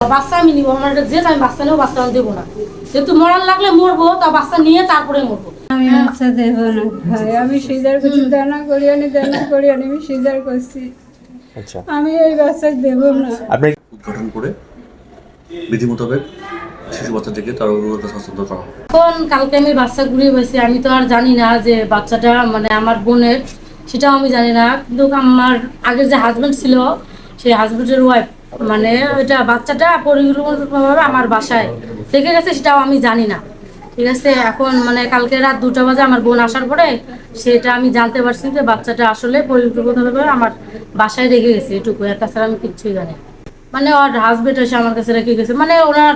বাচ্চা আমি নিবো আমার যে আমি বাচ্চা নেব বাচ্চা আমি দেবো না। যেহেতু মরার লাগলে মরবো তা বাচ্চা নিয়ে তারপরে মরবো। আমি বাচ্চা দেব না। ভাই আমি সিজার করছি দানা করি আনি দানা করি আনি আমি সিজার করছি। আচ্ছা। আমি এই বাচ্চা দেব না। আপনি উদ্ঘাটন করে বিধি মোতাবেক শিশু বাচ্চাটিকে তার হস্তান্তর করা এখন কালকে আমি বাচ্চা ঘুরিয়ে পাইছি আমি তো আর জানি না যে বাচ্চাটা মানে আমার বোনের সেটাও আমি জানি না। কিন্তু আমার আগের যে হাজবেন্ড ছিল সেই হাজবেন্ডের ওয়াইফ মানে ওইটা বাচ্চাটা পরিকল্পনাভাবে আমার বাসায়। থেকে গেছে, সেটাও আমি জানি না। ঠিক আছে, এখন মানে কালকে রাত দুটা বাজে আমার বোন আসার পরে সেটা আমি জানতে পারছি যে বাচ্চাটা আসলে পরিকল্পনাভাবে আমার বাসায় রেখে গেছে এটুকু। আর তাছাড়া আমি কিচ্ছুই জানি মানে ওর হাজবেন্ড এসে আমার কাছে রেখে গেছে। মানে ওনার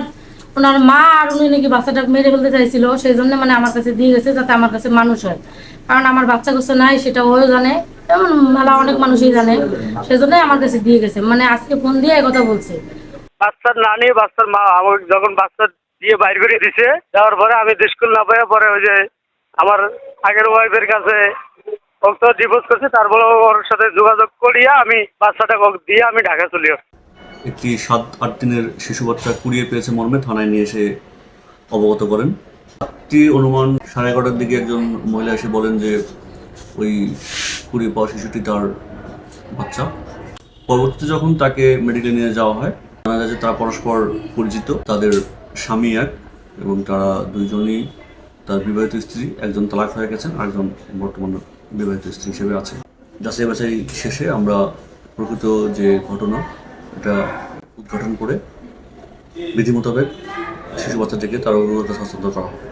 ওনার মা আর উনি নাকি বাচ্চাটাকে মেরে ফেলতে চাইছিল, সেই জন্য মানে আমার কাছে দিয়ে গেছে যাতে আমার কাছে মানুষ হয়। কারণ আমার বাচ্চা কাছে নাই সেটা ওও জানে। মেলা অনেক মানুষই জানে। সেই জন্যই আমার কাছে দিয়ে গেছে। মানে আজকে ফোন দিয়ে কথা বলছে। বাচ্চার নানি বাচ্চার মা আমাকে যখন বাচ্চা দিয়ে বাইর করে দিছে যাওয়ার পরে আমি স্কুল না পেয়ে পরে ওই যে আমার আগের ওয়াইফের কাছে ওকে তো ডিভোর্স করছে তারপরে ওর সাথে যোগাযোগ করিয়া আমি বাচ্চাটাকে ওকে দিয়ে আমি ঢাকা চলে একটি সাত আট দিনের শিশু বাচ্চা কুড়িয়ে পেয়েছে মর্মে থানায় নিয়ে এসে অবগত করেন। রাত্রি অনুমান সাড়ে এগারোটার দিকে একজন মহিলা এসে বলেন যে ওই কুড়িয়ে পাওয়া শিশুটি তার বাচ্চা। পরবর্তীতে যখন তাকে মেডিকেলে নিয়ে যাওয়া হয়, জানা যায় যে তারা পরস্পর পরিচিত, তাদের স্বামী এক এবং তারা দুইজনই তার বিবাহিত স্ত্রী, একজন তালাক হয়ে গেছেন, আরেকজন বর্তমান বিবাহিত স্ত্রী হিসেবে আছে। যাচাই বাছাই শেষে আমরা প্রকৃত যে ঘটনা, এটা উদ্ঘাটন করে বিধি মোতাবেক শিশু বাচ্চাটিকে তার অভিজ্ঞতা হস্তান্তর করা হবে।